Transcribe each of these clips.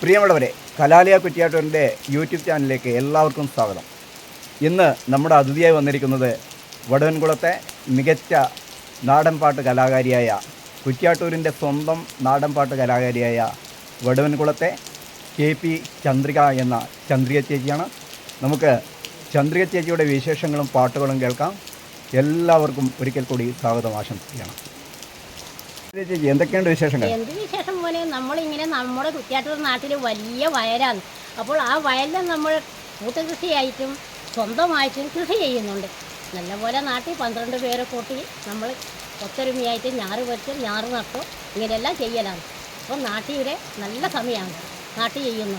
പ്രിയമുള്ളവരെ കലാലയ കുറ്റിയാട്ടൂരിന്റെ യൂട്യൂബ് ചാനലിലേക്ക് എല്ലാവർക്കും സ്വാഗതം. ഇന്ന് നമ്മുടെ അതിഥിയായി വന്നിരിക്കുന്നത് വടവൻകുളത്തെ മികച്ച നാടൻപാട്ട് കലാകാരിയായ കുറ്റിയാട്ടൂരിന്റെ സ്വന്തം നാടൻപാട്ട് കലാകാരിയായ വടവൻകുളത്തെ കെ പി ചന്ദ്രിക എന്ന ചന്ദ്രിക ചേച്ചിയാണ്. നമുക്ക് ചന്ദ്രിക ചേച്ചിയുടെ വിശേഷങ്ങളും പാട്ടുകളും കേൾക്കാം. എല്ലാവർക്കും ഒരിക്കൽ കൂടി സ്വാഗതം ആശംസിക്കുകയാണ്. എന്തൊക്കെയുണ്ട് വിശേഷങ്ങൾ? എന്ത് വിശേഷം പോലെ നമ്മളിങ്ങനെ നമ്മുടെ കുറ്റിയാട്ടൂർ നാട്ടിൽ വലിയ വയലാണ്. അപ്പോൾ ആ വയലിൽ നമ്മൾ കൂട്ടുകൃഷിയായിട്ടും സ്വന്തമായിട്ടും കൃഷി ചെയ്യുന്നുണ്ട്. നല്ല പോലെ നാട്ടിൽ പന്ത്രണ്ട് പേരെ കൂട്ടി നമ്മൾ ഒത്തൊരുമയായിട്ട് ഞാറ് വെച്ച് ഞാറ് നട്ടു ഇങ്ങനെയെല്ലാം ചെയ്യലാണ്. അപ്പോൾ നാട്ടിലെ നല്ല സമയമാണ്. നാട്ടിൽ ചെയ്യുന്നു.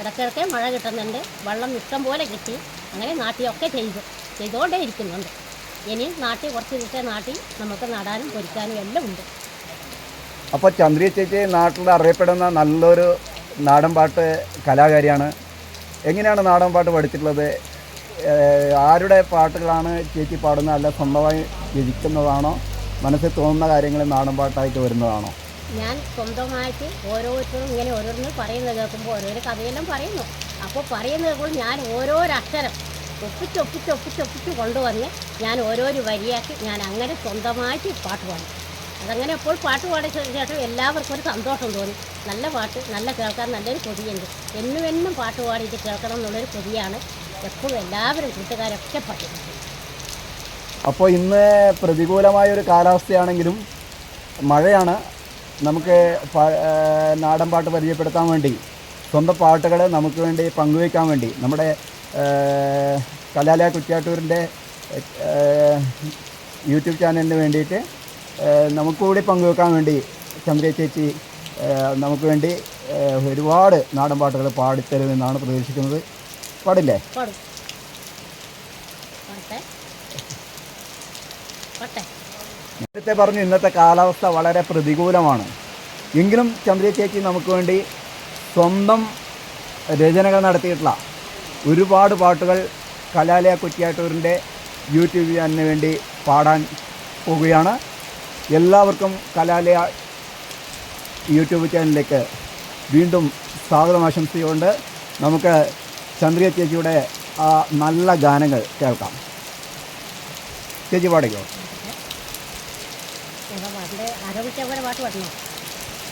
ഇടയ്ക്കിടയ്ക്ക് മഴ കിട്ടുന്നുണ്ട്. വെള്ളം ഇഷ്ടം പോലെ കിട്ടി. അങ്ങനെ നാട്ടിലൊക്കെ ചെയ്തു. ചെയ്തുകൊണ്ടേ ഇരിക്കുന്നുണ്ട്. ഇനിയും നാട്ടിൽ കുറച്ച് ദിവസത്തെ നാട്ടിൽ നമുക്ക് നടാനും പൊരിക്കാനും എല്ലാം ഉണ്ട്. അപ്പോൾ ചന്ദ്രിയ ചേച്ചി നാട്ടിൽ അറിയപ്പെടുന്ന നല്ലൊരു നാടൻപാട്ട് കലാകാരിയാണ്. എങ്ങനെയാണ് നാടൻപാട്ട് പഠിച്ചിട്ടുള്ളത്? ആരുടെ പാട്ടുകളാണ് ചേച്ചി പാടുന്നത്? അല്ല സ്വന്തമായി രചിക്കുന്നതാണോ? മനസ്സിൽ തോന്നുന്ന കാര്യങ്ങൾ നാടൻപാട്ടായിട്ട് വരുന്നതാണോ? ഞാൻ സ്വന്തമായിട്ട് ഓരോരുത്തരും ഇങ്ങനെ ഓരോരുത്തരും പറയുന്നത് കേൾക്കുമ്പോൾ ഓരോരോ കഥയെല്ലാം പറയുന്നു. അപ്പോൾ പറയുന്നത് കേൾക്കുമ്പോൾ ഞാൻ ഓരോരക്ഷരം ഒപ്പിച്ചൊപ്പിച്ചൊപ്പിച്ചൊപ്പിച്ച് ഒപ്പിച്ച് ഒപ്പിച്ച് ഒപ്പിച്ച് കൊണ്ടുവന്ന് ഞാൻ ഓരോരു വരിയാക്കി ഞാൻ അങ്ങനെ സ്വന്തമായിട്ട് പാട്ട് പാടും. അതങ്ങനെ എപ്പോൾ പാട്ട് പാടിയ ശേഷം എല്ലാവർക്കും ഒരു സന്തോഷം തോന്നി. നല്ല പാട്ട് നല്ല കേൾക്കാൻ നല്ലൊരു കൊതിയുണ്ട്. എന്നും എന്നും പാട്ട് പാടിയിട്ട് കേൾക്കണം എന്നുള്ളൊരു കൊതിയാണ് എപ്പോഴും എല്ലാവരും കൂട്ടുകാരൊക്കെ പാടുന്നത് അപ്പോൾ ഇന്ന് പ്രതികൂലമായ ഒരു കാലാവസ്ഥയാണെങ്കിലും മഴയാണ്. നമുക്ക് നാടൻ പാട്ട് പരിചയപ്പെടുത്താൻ വേണ്ടി സ്വന്തം പാട്ടുകൾ നമുക്ക് വേണ്ടി പങ്കുവയ്ക്കാൻ വേണ്ടി നമ്മുടെ കലാലയ കുറ്റ്യാട്ടൂരിന്റെ യൂട്യൂബ് ചാനലിന് വേണ്ടിയിട്ട് ഏഹ് നമുക്ക് കൂടി പങ്കുവെക്കാൻ വേണ്ടി ചന്ദ്ര ചേച്ചി നമുക്ക് വേണ്ടി ഒരുപാട് നാടൻ പാട്ടുകൾ പാടിത്തരുമെന്നാണ് പ്രതീക്ഷിക്കുന്നത്. പാടില്ലേ? നേരത്തെ പറഞ്ഞു ഇന്നത്തെ കാലാവസ്ഥ വളരെ പ്രതികൂലമാണ്. എങ്കിലും ചന്ദ്ര ചേച്ചി നമുക്ക് വേണ്ടി സ്വന്തം രചനകൾ നടത്തിയിട്ടുള്ള ഒരുപാട് പാട്ടുകൾ കലാലയ കുറ്റിയാട്ടൂരിന്റെ യൂട്യൂബ് ചാനലിന് വേണ്ടി പാടാൻ പോവുകയാണ്. എല്ലാവർക്കും കലാലയ യൂട്യൂബ് ചാനലിലേക്ക് വീണ്ടും സ്വാഗതം ആശംസിച്ചുകൊണ്ട് നമുക്ക് ചന്ദ്രിക ചേച്ചിയുടെ ആ നല്ല ഗാനങ്ങൾ കേൾക്കാം. ചേച്ചി പാടിക്കോ?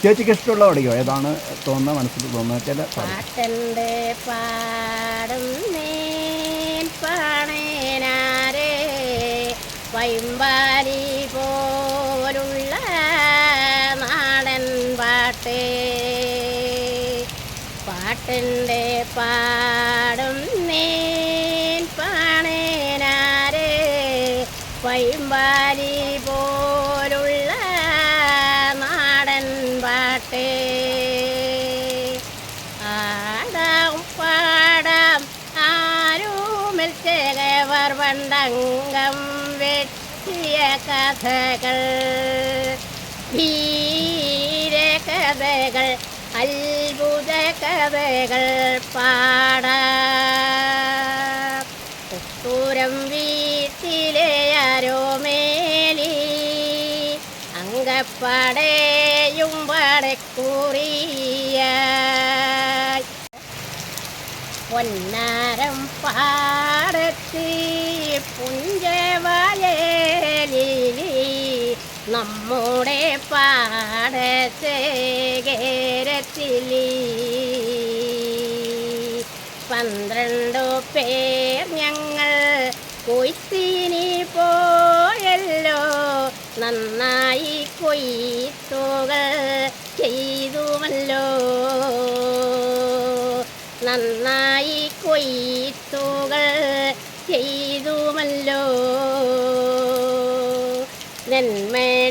ചേച്ചിക്ക് ഇഷ്ടമുള്ള പാടിക്കോ? ഏതാണ് തോന്നുന്ന മനസ്സിൽ തോന്നുന്ന ചില പാടി. പാട്ടന്റെ പാടും പാണേനാരേ? വൈമ്പാലി പോലുള്ള പാട്ടേ. പാട്ടിന്റെ പാടും നേൻ പാണേനാരെ. പൈമ്പാലി പോലുള്ള നാടൻ പാട്ടേ. ആടാം പാടാം ആരൂമിൽ ചേകവർ വണ്ടങ്കം വെട്ടിയ കഥകൾ. ധീരകഥകൾ അത്ഭുത കഥകൾ പാട. പുത്തൂരം വീട്ടിലെ അരോമേലി അങ്കപ്പടയും പടക്കൂറിയ പൊന്നാരം പാടത്തി പുഞ്ചവയലി നമ്മുടെ പാടശേഖരത്തിലി പന്ത്രണ്ടോ പേർ ഞങ്ങൾ കൊയ്ത്തിനി പോയല്ലോ. നന്നായി കൊയ്ത്തുകൾ ചെയ്തുവല്ലോ. നന്നായി കൊയ്ത്തുകൾ ചെയ്തുമല്ലോ നെല്ലുകൾ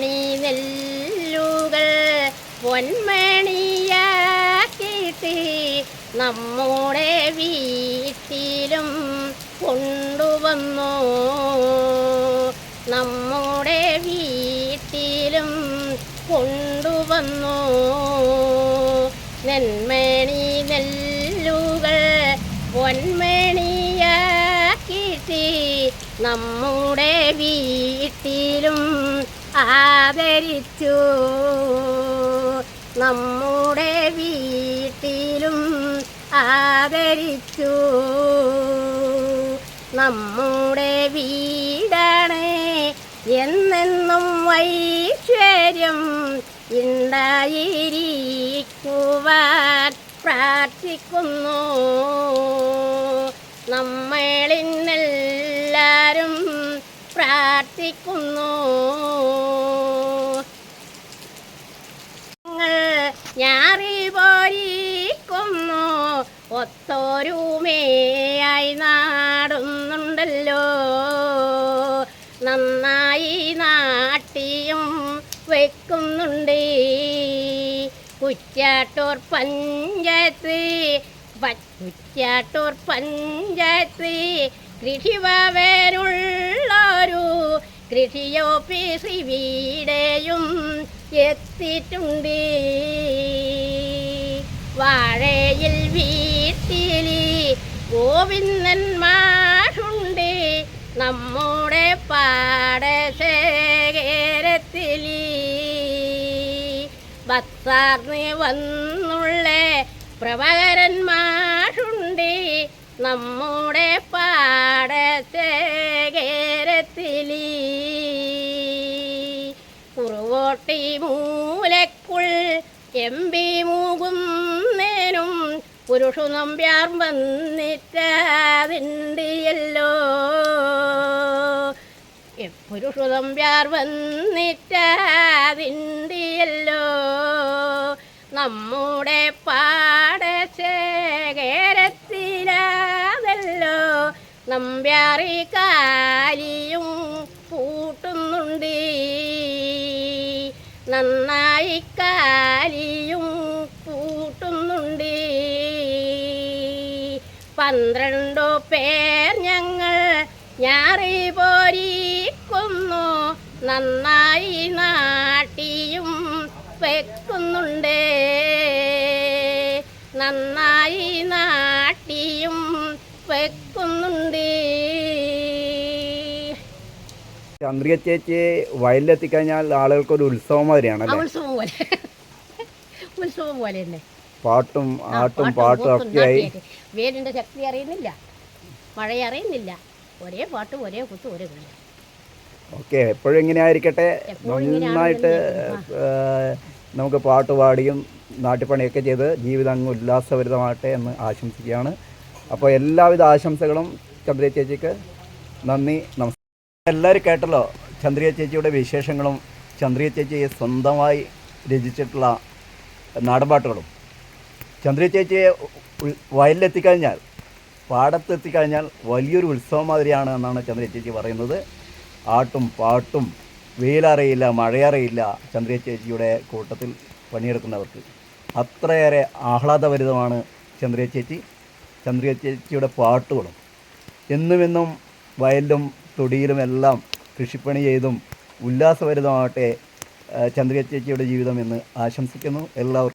പൊന്മണിയാക്കിയിട്ട് നമ്മുടെ വീട്ടിലും കൊണ്ടുവന്നു. നമ്മുടെ വീട്ടിലും കൊണ്ടുവന്നു. നെന്മണി നെല്ലുകൾ പൊന്മണിയാക്കിയിട്ട് നമ്മുടെ വീട്ടിലും ആദരിച്ചു. നമ്മുടെ വീട്ടിലും ആദരിച്ചു. നമ്മുടെ വീടാണ് എന്നെന്നും ഐശ്വര്യം ഉണ്ടായിരിക്കുവാൻ പ്രാർത്ഥിക്കുന്നു. നമ്മളിന്നെല്ലാരും പ്രാർത്ഥിക്കുന്നു ഞങ്ങൾ ഞാറി പോരിക്കുന്നു ഒത്തൊരുമയായി നാടുന്നുണ്ടല്ലോ. നന്നായി നാട്ടിയും വെക്കുന്നുണ്ട്. കുറ്റാട്ടൂർ പഞ്ചായത്ത് കുറ്റാട്ടൂർ പഞ്ചായത്ത് കൃഷിഭവനുള്ളൊരു കൃഷി ഓഫീസ് വീടെയും എത്തിയിട്ടുണ്ട്. വാഴയിൽ വീട്ടിലി ഗോവിന്ദന്മാരുണ്ട്. നമ്മുടെ പാടശേഖരത്തിലി. ഭക്താർന്ന് വന്നുള്ള പ്രഭകരന്മാരുണ്ട്. നമ്മുടെ പാടശേഖരത്തിലി. കുറുവോട്ടി മൂലക്കുൾ എം പി മൂകുന്നേനും പുരുഷു നമ്പ്യാർ വന്നിട്ടതിണ്ടിയല്ലോ. പുരുഷു നമ്പ്യാർ വന്നിട്ടതിണ്ടിയല്ലോ. നമ്മുടെ പാടശേഖരത്തിലാതല്ലോ നമ്പ്യാറി കാലിയും പൂട്ടുന്നുണ്ട്. നന്നായി കാലിയും പന്ത്രണ്ടു പേർ ഞങ്ങൾ ഞാറി പോരിക്കുന്നു. നന്നായി നാട്ടിയും വെക്കുന്നുണ്ട്. നന്നായി നാട്ടിയും വെക്കുന്നുണ്ട്. ചന്ദ്രിക ചേച്ചി വയലിലെത്തിക്കഴിഞ്ഞാൽ ആളുകൾക്കൊരു ഉത്സവം മാതിരിയാണ് ആ അല്ലേ ഉത്സവം പോലെ. ഉത്സവം പോലെ തന്നെ. പാട്ടും ആട്ടും പാട്ടും ഒക്കെ ആയി. വേലിന്റെ ശക്തി അറിയുന്നില്ല. മഴ അറിയുന്നില്ല. ഒരേ പാട്ട് ഒരേ കുത്ത് ഒരേ കളി ഓക്കെ എപ്പോഴും ഇങ്ങനെ ആയിരിക്കട്ടെ നന്നായിട്ട് നമുക്ക് പാട്ട് പാടിയും നാട്ടുപണിയൊക്കെ ചെയ്ത് ജീവിതം അങ്ങ് ഉല്ലാസഭരിതമാകട്ടെ എന്ന് ആശംസിക്കുകയാണ്. അപ്പോൾ എല്ലാവിധ ആശംസകളും ചന്ദ്രിയ ചേച്ചിക്ക്. നന്ദി നമസ്കാരം. എല്ലാവരും കേട്ടല്ലോ ചന്ദ്രിയ ചേച്ചിയുടെ വിശേഷങ്ങളും. ചന്ദ്രിയ ചേച്ചിയെ സ്വന്തമായി രചിച്ചിട്ടുള്ള നാടൻപാട്ടുകളും. ചന്ദ്രിയ ചേച്ചിയെ വയലിലെത്തിക്കഴിഞ്ഞാൽ പാടത്തെത്തിക്കഴിഞ്ഞാൽ വലിയൊരു ഉത്സവം മാതിരിയാണ് എന്നാണ് ചന്ദ്ര ചേച്ചി പറയുന്നത്. ആട്ടും പാട്ടും വെയിലറിയില്ല മഴയറിയില്ല ചന്ദ്ര ചേച്ചിയുടെ കൂട്ടത്തിൽ പണിയെടുക്കുന്നവർക്ക്. അത്രയേറെ ആഹ്ലാദഭരിതമാണ് ചന്ദ്ര ചേച്ചി. ചന്ദ്ര ചേച്ചിയുടെ പാട്ടുകളും എന്നുമെന്നും വയലിലും തൊടിയിലും എല്ലാം കൃഷിപ്പണി ചെയ്തും ഉല്ലാസഭരിതമാകട്ടെ ചന്ദ്ര ചേച്ചിയുടെ ജീവിതം എന്ന് ആശംസിക്കുന്നു. എല്ലാവർക്കും